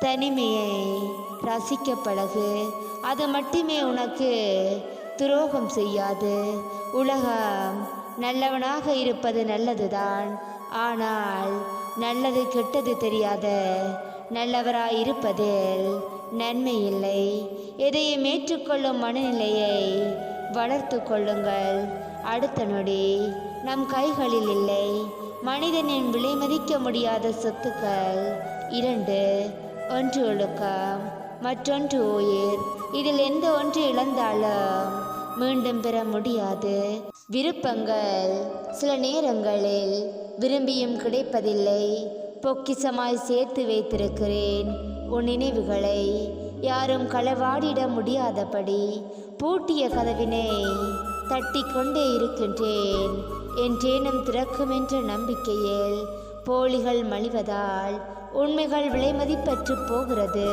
தனிமையை ரசிக்க பழகு அது மட்டுமே உனக்கு துரோகம் செய்யாது. உலகம் நல்லவனாக இருப்பது நல்லதுதான். ஆனால் நல்லது கெட்டது தெரியாத நல்லவராய் இருப்பதில் நன்மை இல்லை. எதையும் ஏற்றுக்கொள்ளும் மனநிலையை வளர்த்து கொள்ளுங்கள். அடுத்த நொடி நம் கைகளில் இல்லை. மனிதனின் விலை மதிக்க முடியாத சொத்துக்கள் இரண்டு. ஒன்று ஒழுக்கம் மற்றொன்று உயிர். இதில் எந்த ஒன்று இழந்தாலும் மீண்டும் பெற முடியாது. விருப்பங்கள் சில நேரங்களில் விரும்பியும் கிடைப்பதில்லை. பொக்கிசமாய் சேர்த்து வைத்திருக்கிறேன் உன் நினைவுகளை. யாரும் களவாடிட முடியாதபடி பூட்டிய கதவினை தட்டி கொண்டே இருக்கின்றேன். என் தேனம் திறக்கும் என்ற நம்பிக்கையில் போலிகள் மலிவதால் உண்மைகள் விலைமதிப்பற்று போகிறது.